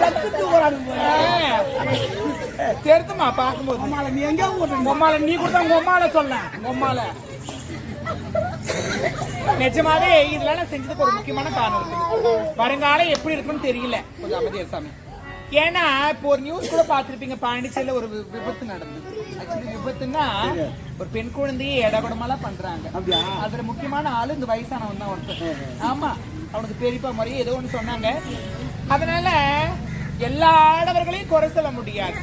கத்துட்டு போறானுங்க தெரியுமா பார்க்கும்போது? நீ எங்க போட்டு உம்மால நீ கொடுத்தா உங்க உம்மால சொல்ல. உம்மால. நிஜமாவே இதெல்லாம் செஞ்சதுக்கு ஒரு முக்கியமான காரணம் இருக்கு. வருங்காலம் எப்படி இருக்குன்னு தெரியல. கொஞ்சம் அமைதியா சாமி. ஏன்னா இப்போ ஒரு நியூஸ் கூட பார்த்திருப்பீங்க பாண்டிச்சேரியில ஒரு விபத்து நடந்தது. ஆக்சுவலி விபத்துன்னா ஒரு பெண் குழந்தையை இடகுடமெல்லாம் பண்றாங்க? அதுல முக்கியமான ஆளு இந்த வயசானவன் தான் ஒருத்தர் ஆமா அவனுக்கு பெரியப்பா முறையே ஏதோ ஒண்ணு சொன்னாங்க. அதனால எல்லா ஆடவர்களையும் குறை சொல்ல முடியாது.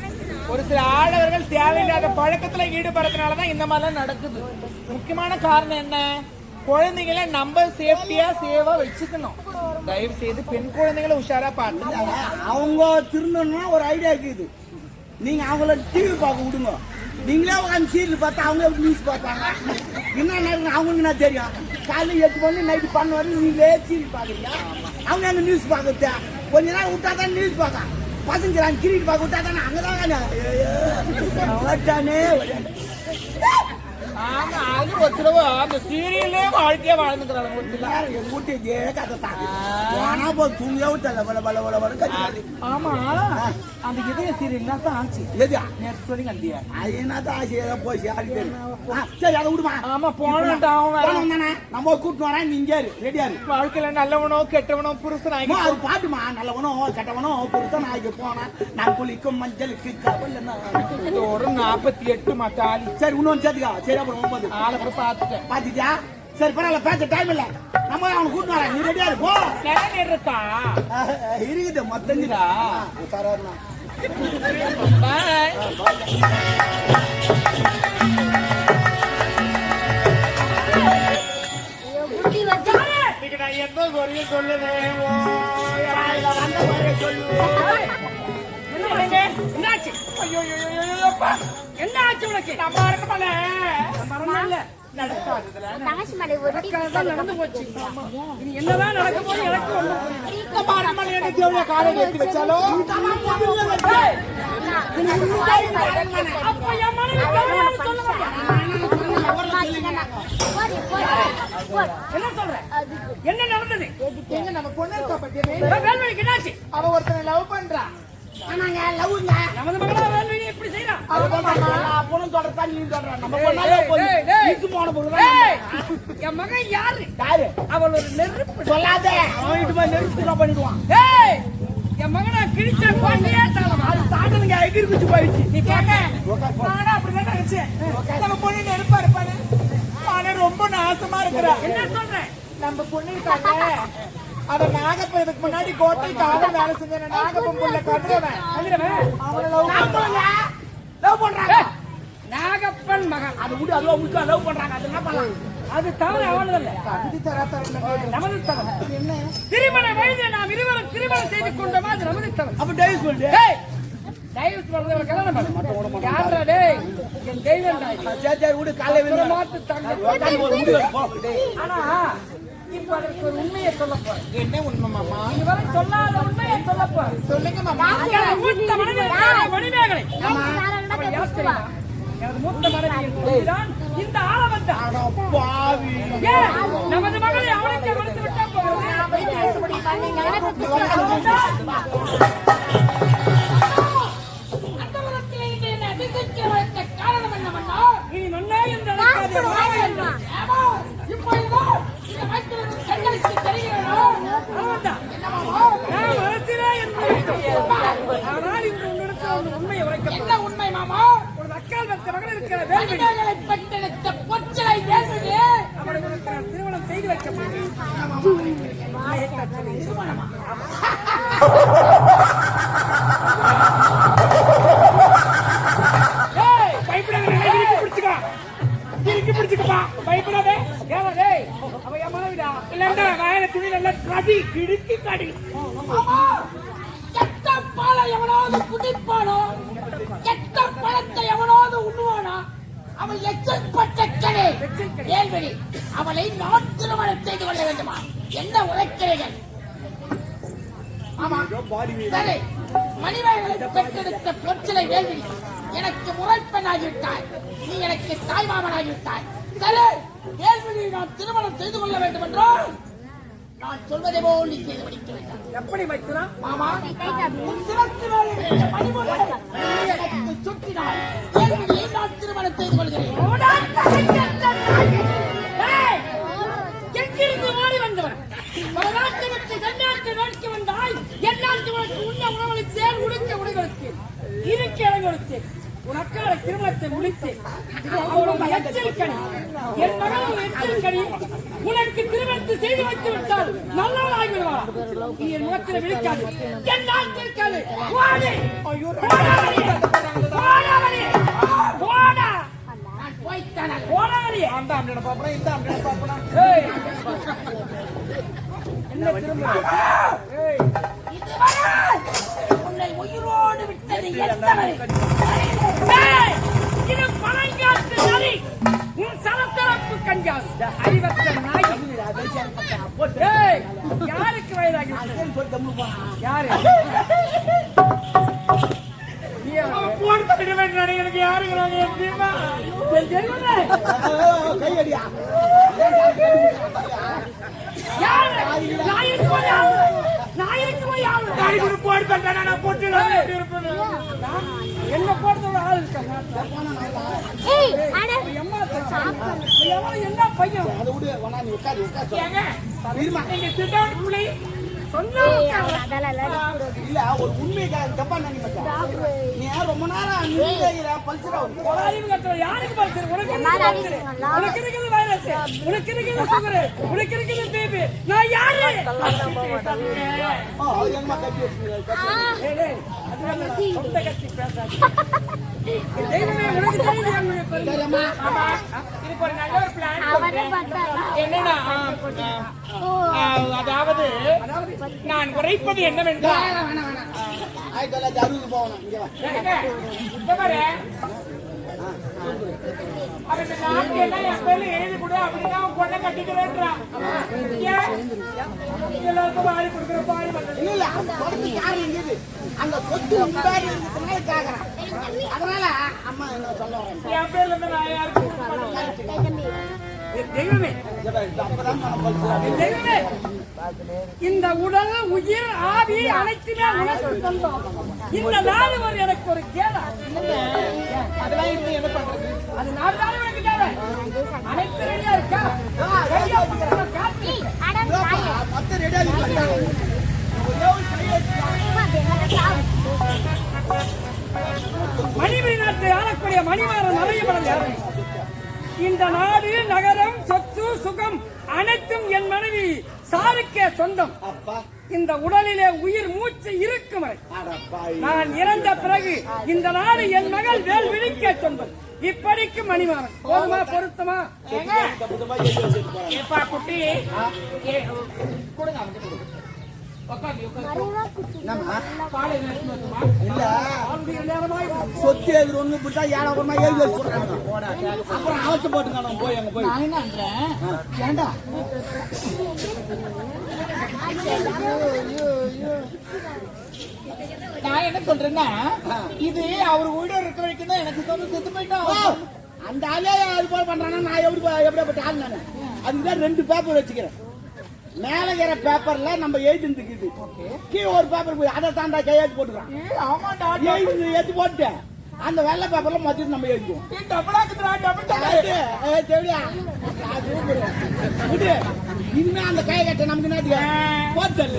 ஒரு சில ஆடவர்கள் தேவையில்லாத பழக்கத்துல ஈடுபடுறதுனாலதான் இந்த மாதிரிலாம் நடக்குது. முக்கியமான காரணம் என்ன? குழந்தைகளை நம்ம சேஃப்டியா சேவா வச்சுக்கணும். தயவு செய்து பெண் குழந்தைகளை உஷாரா பார்த்து அவங்க திருந்தணும்னா ஒரு ஐடியா இருக்குது. நீங்க அவங்கள டிவி பார்க்க விடுங்க. நீங்களே உட்காந்து சீரியல் பார்த்தா அவங்க எப்படி நியூஸ் பார்ப்பாங்க. என்ன நடக்குது அவங்களுக்கு என்ன தெரியும்? காலையில் எட்டு மணி நைட்டு பண்ண வரைக்கும் நீங்களே சீரியல் பார்க்குறீங்க அவங்க அங்கே நியூஸ் பார்க்கறது? கொஞ்ச நேரம் விட்டா தான் நியூஸ் பார்க்க? பசங்க கிரிக்கெட் பார்க்க விட்டா தானே? அங்கே தான் வட்டானே ஆமா அது ஒரு சிலவோ. அந்த சீரியலே வாழ்க்கையா வாழ்ந்துக்கிறாங்க ஒரு சில என் வீட்டு இதே கதை தான் போனா போ தூங்கியே விட்டல பல பல பல பல ஆமா. அந்த இதய சீரியல் தான் ஆச்சு. எதுயா? நேற்று சொல்லி கண்டியா? அது என்னத்த ஆசையா போய் ஆடிட்டு ஆ, சரி அதை விடுமா? ஆமா போனடா அவன் வேற. போனவன் தானே? நம்ம கூட்டிட்டு வரேன் நீ இங்கே இரு. ரெடியா இரு. வாழ்க்கையில நல்லவனோ கெட்டவனோ புருஷன் ஆகி அது பாட்டுமா? நல்லவனோ கெட்டவனோ பொருத்தன் ஆகி போனா நான் குளிக்கும் மஞ்சளுக்கு கவலை. ஒரு நாற்பத்தி எட்டு மத்தாலி சரி இன்னொன்று சேர்த்துக்கா. சரி அப்புறம் ஒன்பது. ஆளை கூட பாத்துட்டேன் பாத்திட்டியா சரி பரவாயில்ல பேச டைம் இல்ல. நம்ம அவனை கூட்டிட்டு வரேன். நீ ரெடியா இரு போ. நிலம் இருக்கா? இருக்குது மத்தஞ்சுடா என்னாச்சு? ஐயோ. என்ன ஆச்சு உனக்கு? நம்ம இருக்கமால. நம்ம என்னதான் நடக்க போகுது எனக்கு தேவையா காலையில எடுத்து வச்சாலும்? அப்ப என் மனைவி தேவையான்னு சொல்ல மாட்டியா? என்ன சொல்ற? என்ன நடந்தது? எங்க நம்ம பொண்ணு இருக்கா பத்தியமே? அவ ஒருத்தனை லவ் பண்றா. ஆனாங்க லவ்ங்க நமது மகளா வேல்வழி எப்படி செய்யறான் பொண்ணு நீ தொடர்றா நம்ம பொண்ணாலே போன பொண்ணு என் மகன் யாரு யாரு அவள் ஒரு நெருப்பு சொல்லாத அவன் வீட்டு போய் நெருப்பு பண்ணிடுவான் என் மகனை கிழிச்ச பண்ணியே தரலாம் அது தாண்டனுங்க எகிரி குச்சி போயிடுச்சு நீ கேட்க நானும் அப்படிதான் நினைச்சேன் நம்ம பொண்ணு நெருப்பா இருப்பாரு ஆனா ரொம்ப நாசமா இருக்கிறா என்ன சொல்றேன் நம்ம பொண்ணு இருக்காங்க அத நாகப்ப இதுக்கு முன்னாடி கோட்டை காவல் வேலை செஞ்ச நாகப்பன் புள்ள கதிரவன் அவனை லவ் நாமளுங்க லவ் பண்றாங்க நாகப்பன் மகன் அது விடு அதுவா முக்கா லவ் பண்றாங்க. அது என்ன பண்ணலாம் அது தவறு அவனதல்ல தகுதி தராதவன் நமது தவறு. என்ன? திருமண வயதில் நாம் இருவரும் திருமணம் செய்து கொண்டோமா? அது நமது தவறு. அப்ப டேய் சொல்லு சொல்றது கல்யாணம் பண்ண. யாரா டேய் என் தெய்வம். சரி சரி விடு மாத்து தங்க. முடிவு போ ஆனா இப்ப அதற்கு ஒரு உண்மையை சொல்ல போறேன். என்ன உண்மை மாமா? இதுவரை சொல்லாத உண்மையை சொல்ல போறேன். சொல்லுங்க மாமா. மணிமேகலை? எனது மூத்த மனைவி என்பதுதான் இந்த ஆளவன் தான் அட பாவி. ஏன் நமது மகளை அவனுக்கு கொடுத்து விட்டா. ஆனால் உங்களுக்கு ஒரு உண்மையை உரைக்க என்ன உண்மை மாமா? அக்கால் பெற்ற மகள் இருக்கிற மனிதர்களை பெற்றெடுத்த பொச்சலை வேல்விழி அவர்களுக்கு திருமணம் செய்து வைக்க பயப்படாத, நல்லா இறுக்கி பிடிச்சுக்கோ. இறுக்கி பிடிச்சுக்கப்பா. பயப்படாத. ஏவா, டேய், அவ என் மனைவிடா. இல்லைன்னா வாயில துணி நல்லா கடி, கிடுக்கி கடி. ஆமா கெட்ட பாலை எவனாவது குடிப்பானோ கெட்ட பழத்தை எவனாவது உண்ணுவானா அவள் எச்சப்பட்ட ஏழ்வெளி அவளை நான் திருமணம் செய்து கொள்ள வேண்டுமா? என்ன உழைக்கிறீர்கள் ஆமா. சரி. மணிமேகலை பெற்றெடுத்த பொற்சிலை வேள்வி எனக்கு முறைப்பெண்ணாகிவிட்டாய் நீ எனக்கு தாய்மாமனாகிவிட்டாய். சரி. வேள்வியை நான் திருமணம் செய்து கொள்ள வேண்டும் என்றால் நான் சொல்வதை போல் நீ செய்து முடிக்க வேண்டும். எப்படி வைக்கலாம் மாமா உன் வேள்வியை நான் திருமணம் செய்து கொள்கிறேன். எங்கிருந்து ஓடி வந்தவன் பல நாட்டு விட்டு தென்னாட்டு நோக்கி வந்தாய் என்னாட்டு உனக்கு உண்ண உணவளித்தேன் உடுக்க உடைகளுக்கு இருக்க இடங்களுக்கு உனக்கான திருமணத்தை முடித்து அவளும் எச்சில் கனி. என் மகளும் எச்சில் கனி உனக்கு திருமணத்தை செய்து வைத்து விட்டால் நல்லவளாகி விடுவாளா நீ என் முகத்தில் விழிக்காது. என் நாட்டிற்காது ஐயோ ஓடாதே ஓடாதே ஓடா நான் போய்த்தானே அந்த அம்மையோட பாப்பனா இந்த அம்மையோட பாப்பனா. ஏய்! என்ன திரும்ப ஏய்! உன்னை உயிரோடு விட்டது எத்தனை ஏய், இது பழங்காட்டு நரி. உன் சலத்தரப்பு கஞ்சாது அறிவற்ற நாய். ஏய், யாருக்கு வயதாகி? யாரு? வேண்டாம் எனக்கு யாருங்கிறாங்க கையடியா யாரு ஆளு நாயிருக்கு போய் ஆளு நாளைக்கு போட்டு தந்தானா நான் போட்டு என்ன போடுறதோட ஆள் இருக்காங்க என்ன பையன்? அதை விடு வேணா நீ உட்காரு உட்காரு. நீங்க சொன்னா இல்ல ஒரு உண்மைக்காக தப்பா நினைக்க நீ ரொம்ப நேரம் நின்று பல்சரா ஒரு கொலாரிவு கட்டுற யாருக்கு பரிசு உனக்கு உனக்கு இருக்குது வைரஸ் உனக்கு இருக்குது சுகர் உனக்கு இருக்குது பேபி நான் யாரு ஆ, கட்டி ஏய், ஏய், அது சொந்த அதாவது நான் உரைப்பது என்னவென்றால். ஆயிரத்தி தொள்ளாயிரத்தி அறுபது போகணும். அவன் நாட்டு எல்லாம் என் பேர்ல எழுதி கொடு அப்படின்னா அவன் பொண்ணை கட்டிக்கிறேன்றான். ஏன்? எல்லாருக்கும் வாரி கொடுக்குற பாய் வந்தது. இல்ல, இல்ல, அந்த சொத்து யாரு இருக்குது? அந்த சொத்து உன் பேர்ல இருக்கிறதுனால கேக்குறேன். அதனால அம்மா என்ன சொல்ல வரேன் என் பேர்ல இருந்து நான் யாருக்கும் கொடுக்க மாட்டேன். என் தெய்வமே. தெய்வமே. இந்த உடல் உயிர் ஆவி அனைத்துமே உனக்கு சொந்தம். இந்த நாடு ஒரு எனக்கு ஒரு கேடா. அதெல்லாம் இருந்து என்ன பண்றது அது தேவை. அனைத்து ரெடியா இருக்கா? காத்து ரெடியா மணிமணி நாட்டு ஆளக்கூடிய மணிமாறன் படம் யாரு இந்த நாடு நகரம் சொத்து சுகம் அனைத்தும் என் மனைவி சாருக்கே சொந்தம். அப்பா. இந்த உடலிலே உயிர் மூச்சு இருக்கும் வரை. அடப்பாய் நான் இறந்த பிறகு இந்த நாடு என் மகள் வேல் விழிக்க சொந்தம். இப்படிக்கு மணிமாறன். போதுமா பொருத்தமா? குட்டி. சொத்து எதிர் ஒண்ணு விட்டா ஏழாயிரமா ஏழு வச்சு சொல்றாங்க. அப்புறம் அவச்சு போட்டுங்க போய் அங்க போய். நான் என்னன்றேன் ஏண்டா? நான் என்ன சொல்றேன்னா இது அவர் உயிரோட இருக்க வரைக்கும் தான் எனக்கு சொந்த செத்து போயிட்டோம். அந்த ஆளே அது போல பண்றானா? நான் எப்படி எப்படியாப்பட்ட ஆள் நானு? அதுக்குதான் ரெண்டு பேப்பர் வச்சுக்கிறேன். மேல இருக்கிற பேப்பர்ல நம்ம எழுதிருந்துக்குது கீழே ஒரு பேப்பர் போய் அதை தாண்டா போட்டுக்கிறான். ஏய், ஆமாண்டா எழுதி ஏத்தி போட்டேன் அந்த வெள்ளை பேப்பர்ல மொத்தம் நம்ம எழுதுவோம். இனிமே அந்த கை கட்ட நமக்கு என்ன போத்தல்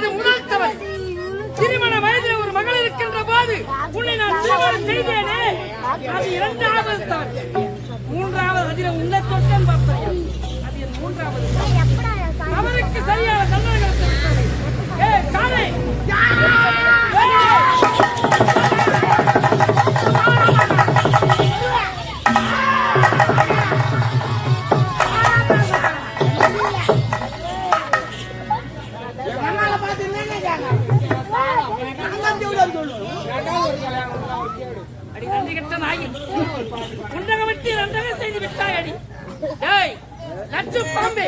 அது முதல் திருமண வயதில் ஒரு மகள் இருக்கின்ற போது உன்னை நான் திருமணம் செய்தேனே அது இரண்டாவது தான். மூன்றாவது அதில் உன்னை தொட்டன் பார்ப்பது அது என் மூன்றாவது அவருக்கு சரியான தண்டனை கிடைத்திருக்கிறது. ஏய், நன்றி கெட்ட நாயி. குண்டகம் வெட்டி ரெண்டகம் செய்து விட்டாய் அடி. டேய், நச்சு பாம்பே.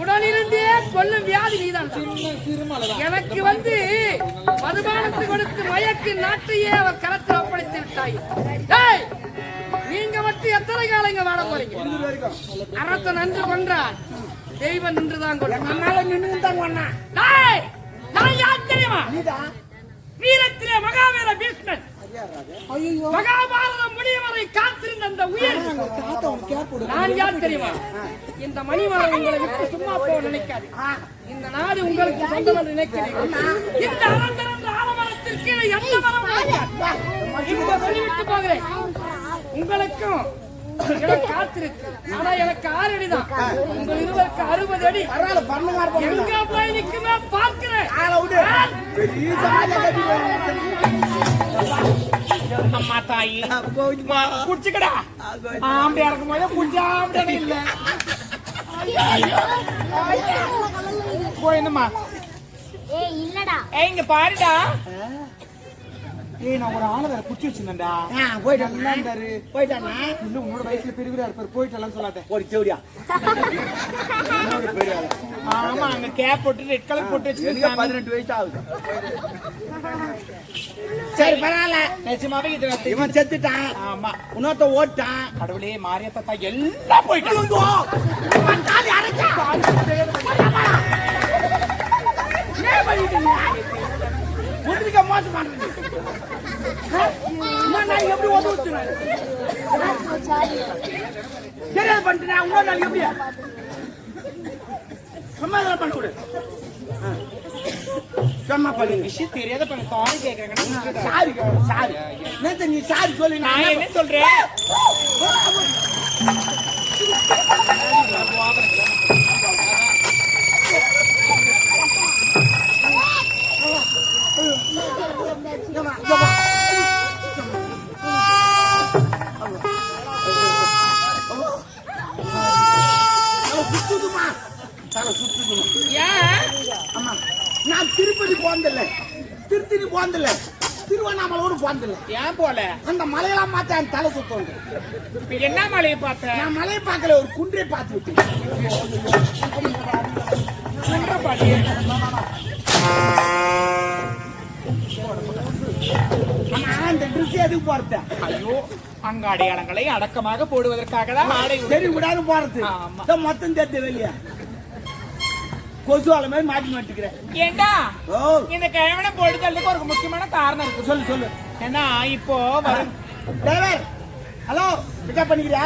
உடலிருந்தே கொல்லும் வியாதி நீதான் எனக்கு வந்து மதுபானத்து கொடுத்து மயக்கு நாட்டையே அவர் கரத்தில் ஒப்படைத்து விட்டாய் டேய், நீங்க மட்டும் எத்தனை காலம் இங்க வாழ போறீங்க. அறத்தை நன்று கொன்றான் தெய்வம் நின்றுதான் கொண்டான் நின்னு தான். டேய், நான் யார் தெரியுமா நீதான்? வீரத்திலே மகாவீர பீஷ்மன். மகாபாரதம் முடிவரை காத்திருந்த அந்த உயிர். நான் யார் தெரியுமா? இந்த மணிமரம் உங்களை விட்டு சும்மா போக நினைக்காது இந்த நாடு உங்களுக்கு சொந்தம் நினைக்கிறேன் இந்த அறந்திறந்த ஆலமரத்திற்கு எந்த மரம் உழைக்காது. இந்த சொல்லி விட்டு போகிறேன். உங்களுக்கும் இடம் காத்திருக்கு. ஆனா எனக்கு ஆறு அடிதான் உங்க இருவருக்கு அறுபது அடி. பரவாயில்ல. எங்க போய் நிக்குமே கட்டிட்டு அம்மா தாயி. குடிச்சுக்கடா. ஆம்பளை இறக்கும் போது குடிச்சாம்பளே இல்ல. போயிருந்தம்மா ஏய் இல்லடா. ஏய் இங்க பாருடா. ஏய் நான் ஒரு ஆளை வேற குச்சி வச்சிருந்தேன்டா. ஆ, போயிட்டானா? இல்ல உன்னோட வயசுல பெரியவரா இருப்பாரு போயிட்டலாம் சொல்லாத. ஒரு தேவடியா. ஆமா அங்க கேப் போட்டு ரெட் கலர் போட்டு வச்சிருக்காங்க. பதினெட்டு வயசு ஆகுது? சரி பரவாயில்ல. நிஜமாவே இது இவன் செத்துட்டான். ஆமா. இன்னொருத்த ஓட்டான். கடவுளே மாரியா தாத்தா எல்லாம் போயிட்டாங்க முந்திரிக்கா மோசம் பண்றது. நாள் எப்படி உதவுச்சுன்னு? தெரியாது பண்ணிட்டேன் இன்னொரு நாள் எப்படி சமாதானம் பண்ண விடு. சும்மா பண்ணு விஷயம் தெரியாத பண்ண சாரி கேக்குறேன் சாரி சாரி நேத்து நீ சாரி சொல்லி நான் நான் என்ன சொல்றேன் போனதில்ல திருவண்ணாமலையோடு போனதில்ல ஏன் போல? அந்த மலையெல்லாம் பார்த்தா என் தலை சுத்தம். என்ன மலையை பார்த்த? நான் மலையை பார்க்கல ஒரு குன்றை பார்த்து விட்டேன். இந்த ட்ரெஸ் எதுக்கு போறது ஐயோ அங்க அடையாளங்களை அடக்கமாக போடுவதற்காக தான் ஆடை விடாது போறது மொத்தம் தெரிஞ்ச வெளியே. கொசு அலை மாதிரி மாட்டி மாட்டிக்கிறேன். ஏண்டா? இந்த கிழவனை போட்டு தள்ளுக்கு ஒரு முக்கியமான காரணம் இருக்கு. சொல்லு சொல்லு. ஏன்னா இப்போ டிரைவர் ஹலோ பிக்கப் பண்ணிக்கிறியா?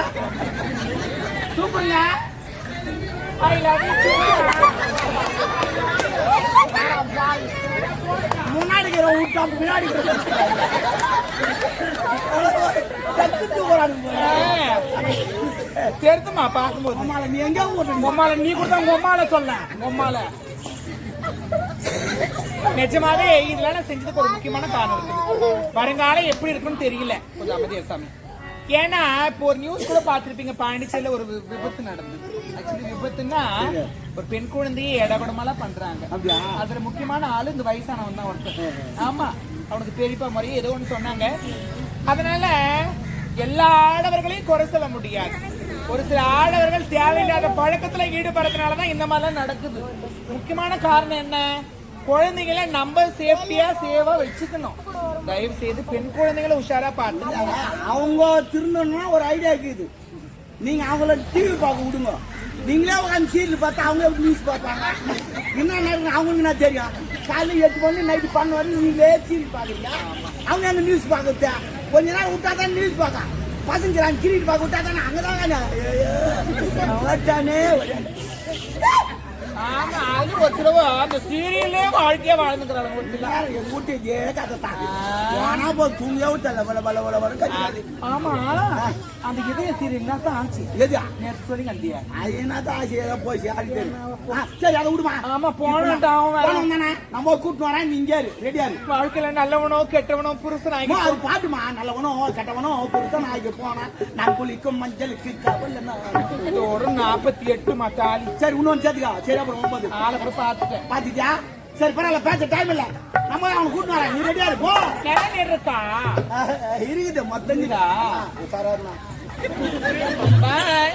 சூப்பருங்க. முன்னாடி பின்னாடி தெரியுதுமா பார்க்கும்போது. அம்மால நீ எங்க உம்மால நீ? கொடுத்தா உங்க உம்மால சொல்ல. உம்மால நிஜமாவே இதெல்லாம் நான் செஞ்சதுக்கு ஒரு முக்கியமான காரணம் இருக்கு. வருங்காலம் எப்படி இருக்குன்னு தெரியல. கொஞ்சம் அமைதியா சாமி. ஏன்னா இப்போ ஒரு நியூஸ் கூட பார்த்திருப்பீங்க பாண்டிச்சேரியில ஒரு விபத்து நடந்தது. ஆக்சுவலி விபத்துன்னா ஒரு பெண் குழந்தையை இடகுடமெல்லாம் பண்றாங்க? அதுல முக்கியமான ஆளு இந்த வயசானவன் தான் ஒருத்தன். ஆமா அவனுக்கு பெரியப்பா முறையே ஏதோ ஒண்ணு சொன்னாங்க. அதனால எல்லா ஆடவர்களையும் குறை சொல்ல முடியாது. ஒரு சில ஆடவர்கள் தேவையில்லாத பழக்கத்துல ஈடுபடுறதுனாலதான் இந்த மாதிரிலாம் நடக்குது. முக்கியமான காரணம் என்ன? குழந்தைகளை நம்ம சேஃப்டியா சேவா வச்சுக்கணும். தயவு செய்து பெண் குழந்தைகளை உஷாரா பார்த்து அவங்க திருந்தணும்னா ஒரு ஐடியா இருக்குது. நீங்க அவங்கள டிவி பார்க்க விடுங்க. நீங்களே உட்காந்து சீரியல் பார்த்தா அவங்க எப்படி நியூஸ் பார்ப்பாங்க? என்ன நேரம் அவங்களுக்கு என்ன தெரியும்? காலையில் எட்டு மணி நைட்டு பண்ண வரைக்கும் நீங்களே சீரியல் பார்க்குறீங்க அவங்க அந்த நியூஸ் பார்க்கறது? கொஞ்ச நேரம் விட்டா தான் நியூஸ் பார்க்க பசங்க கிரிக்கெட் பார்க்க விட்டா தானே? அங்கதான்? வட்டானே ஆமா அது ஒரு சிலவோ அந்த சீரியல்லே வாழ்க்கையே வாழ்ந்துக்கிறாங்க ஒரு சிலர். என் வீட்டு இதே கதை தான் போனா போ தூங்கவே தெரியல பல பல பல பல கதை ஆமா அந்த இதய சீரியல் என்ன தான் ஆச்சு எது நேற்று சொல்லி கண்டியா அது ஆ, சரி அதை விடுமா ஆமா போனடா அவன் வேற. போனோம் தானே நம்ம கூட்டிட்டு வரேன் நீ இங்கே இரு ரெடியா இரு வாழ்க்கையில நல்லவனோ கெட்டவனோ புருஷன் அம்மா, அது பாட்டுமா நல்லவனோ கெட்டவனோ புருஷன் ஆகி போனா நான் குளிக்கும் மஞ்சளுக்கு கவல் ஒரு நாற்பத்தி எட்டு மத்தாலி சரி இன்னொன்று சேர்த்துக்கா சரி அப்புறம் ஒன்பது. ஆளை கூட பாத்துட்டியா சரி பரவாயில்ல பேச டைம் இல்ல. நம்ம அவனை கூட்டிட்டு வரேன். நீ ரெடியா இரு போ. நிலம் இருக்கா இருக்குது பாய்.